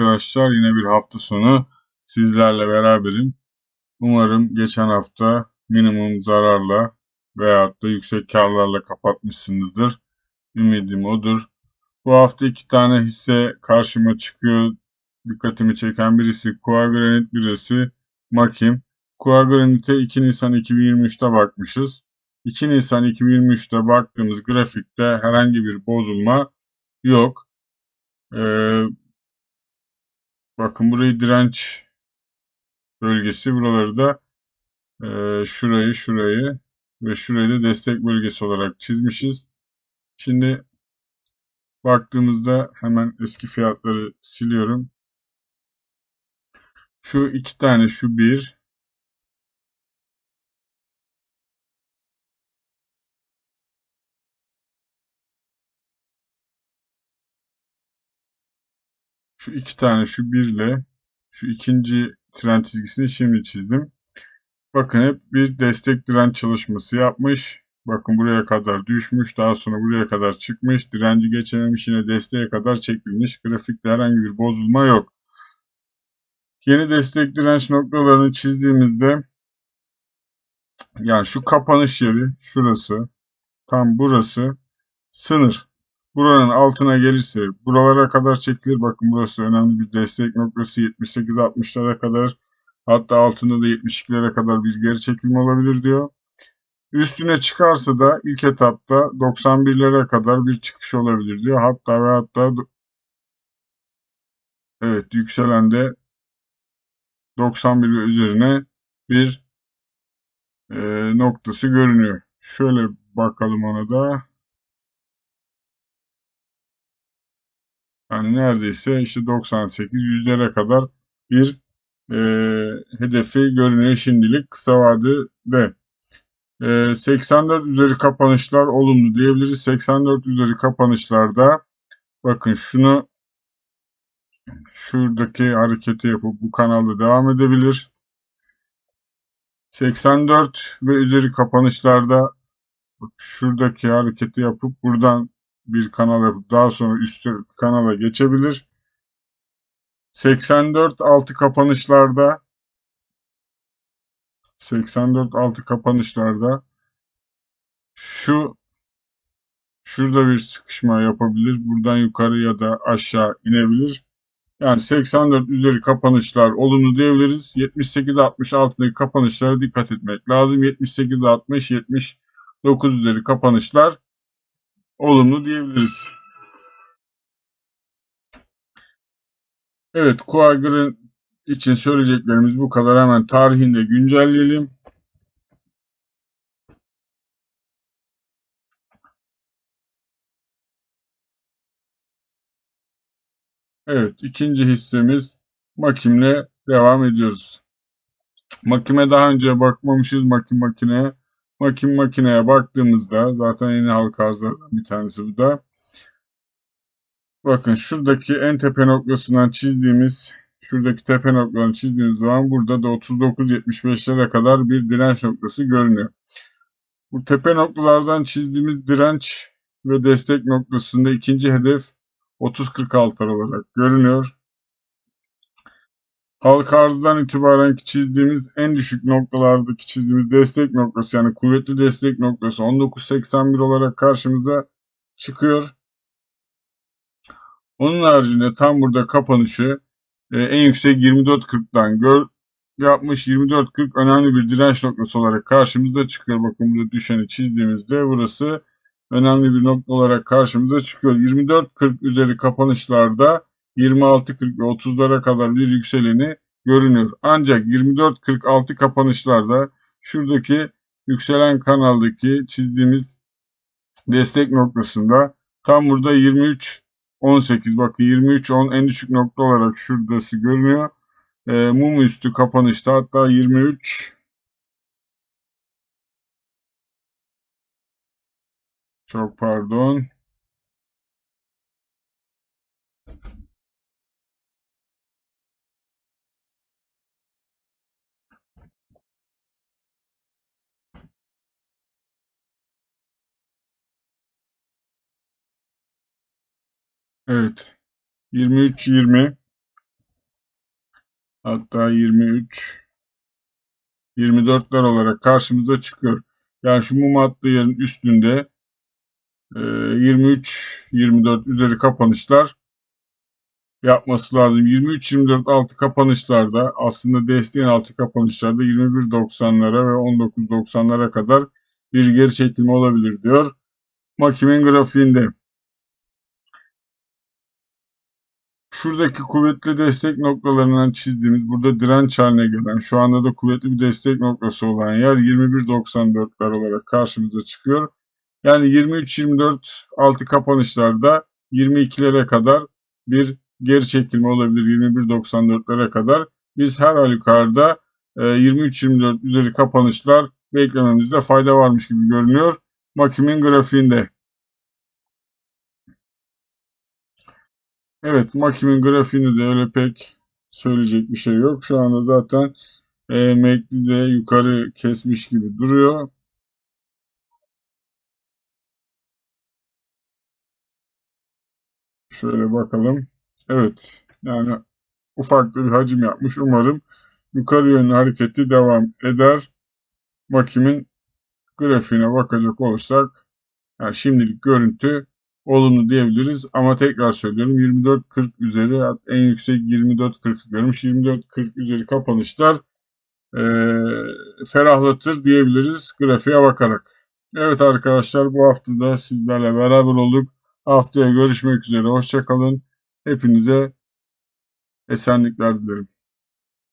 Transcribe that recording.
arkadaşlar. Yine bir hafta sonu sizlerle beraberim. Umarım geçen hafta minimum zararla veyahut da yüksek karlarla kapatmışsınızdır. Ümidim odur. Bu hafta iki tane hisse karşıma çıkıyor. Dikkatimi çeken birisi Kuagranit, birisi Makim. Kuagranit'e 2 Nisan 2023'te bakmışız. 2 Nisan 2023'te baktığımız grafikte herhangi bir bozulma yok. Ee, bakın burayı direnç bölgesi. Buraları da e, şurayı, şurayı ve şurayı da destek bölgesi olarak çizmişiz. Şimdi baktığımızda hemen eski fiyatları siliyorum. Şu iki tane, şu bir, Şu iki tane şu birle şu ikinci tren çizgisini şimdi çizdim. Bakın hep bir destek direnç çalışması yapmış. Bakın buraya kadar düşmüş. Daha sonra buraya kadar çıkmış. Direnci geçememiş. Yine desteğe kadar çekilmiş. Grafikte herhangi bir bozulma yok. Yeni destek direnç noktalarını çizdiğimizde yani şu kapanış yeri şurası tam burası sınır buranın altına gelirse buralara kadar çekilir. Bakın burası önemli bir destek noktası 78-60'lara kadar hatta altında da 72'lere kadar bir geri çekilme olabilir diyor. Üstüne çıkarsa da ilk etapta 91'lere kadar bir çıkış olabilir diyor. Hatta ve hatta evet yükselen de 91 ve üzerine bir e, noktası görünüyor. Şöyle bakalım ona da. Yani neredeyse işte 98 yüzlere kadar bir e, hedefi görünüyor şimdilik kısa vadede. E, 84 üzeri kapanışlar olumlu diyebiliriz. 84 üzeri kapanışlarda bakın şunu şuradaki hareketi yapıp bu kanalda devam edebilir. 84 ve üzeri kapanışlarda şuradaki hareketi yapıp buradan bir kanal yapıp daha sonra üst kanala geçebilir. 84 altı kapanışlarda 84 altı kapanışlarda şu şurada bir sıkışma yapabilir. Buradan yukarı ya da aşağı inebilir. Yani 84 üzeri kapanışlar olumlu diyebiliriz. 78-60 altındaki kapanışlara dikkat etmek lazım. 78-60, 79 üzeri kapanışlar olumlu diyebiliriz. Evet, Kuagır'ın için söyleyeceklerimiz bu kadar. Hemen tarihinde güncelleyelim. Evet, ikinci hissemiz Makim'le devam ediyoruz. Makim'e daha önce bakmamışız Makim makineye. Makim makineye baktığımızda zaten yeni halka arzlardan bir tanesi bu da. Bakın şuradaki en tepe noktasından çizdiğimiz şuradaki tepe noktalarını çizdiğimiz zaman burada da 39.75'lere kadar bir direnç noktası görünüyor. Bu tepe noktalardan çizdiğimiz direnç ve destek noktasında ikinci hedef 30.46 olarak görünüyor. Halka arzdan itibaren çizdiğimiz en düşük noktalardaki çizdiğimiz destek noktası yani kuvvetli destek noktası 19.81 olarak karşımıza çıkıyor. Onun haricinde tam burada kapanışı e, en yüksek 24.40'dan gör yapmış 24.40 önemli bir direnç noktası olarak karşımıza çıkıyor. Bakın burada düşeni çizdiğimizde burası önemli bir nokta olarak karşımıza çıkıyor. 24.40 üzeri kapanışlarda 26.40 ve 30'lara kadar bir yükseleni görünüyor. Ancak 24.46 kapanışlarda şuradaki yükselen kanaldaki çizdiğimiz destek noktasında tam burada 23 18 bakın 23 10 en düşük nokta olarak şuradası görünüyor. E, mum üstü kapanışta hatta 23 çok pardon Evet. 23-20 hatta 23 24'ler olarak karşımıza çıkıyor. Yani şu mum attığı yerin üstünde 23-24 e, üzeri kapanışlar yapması lazım. 23-24 altı kapanışlarda aslında desteğin altı kapanışlarda 21.90'lara ve 19.90'lara kadar bir geri çekilme olabilir diyor. Makimin grafiğinde. Şuradaki kuvvetli destek noktalarından çizdiğimiz burada direnç haline gelen şu anda da kuvvetli bir destek noktası olan yer 21.94'ler olarak karşımıza çıkıyor. Yani 23-24 altı kapanışlarda 22'lere kadar bir geri çekilme olabilir 21.94'lere kadar. Biz her halükarda 23-24 e, üzeri kapanışlar beklememizde fayda varmış gibi görünüyor. Makimin grafiğinde. Evet Makimin grafiğinde de öyle pek söyleyecek bir şey yok. Şu anda zaten e, MACD de yukarı kesmiş gibi duruyor. Şöyle bakalım. Evet. Yani ufak bir hacim yapmış. Umarım yukarı yönlü hareketi devam eder. Makimin grafiğine bakacak olursak yani şimdilik görüntü olumlu diyebiliriz. Ama tekrar söylüyorum 24.40 üzeri en yüksek 24.40 görmüş. 24.40 üzeri kapanışlar e, ferahlatır diyebiliriz grafiğe bakarak. Evet arkadaşlar bu hafta da sizlerle beraber olduk. Haftaya görüşmek üzere. Hoşçakalın. Hepinize esenlikler dilerim.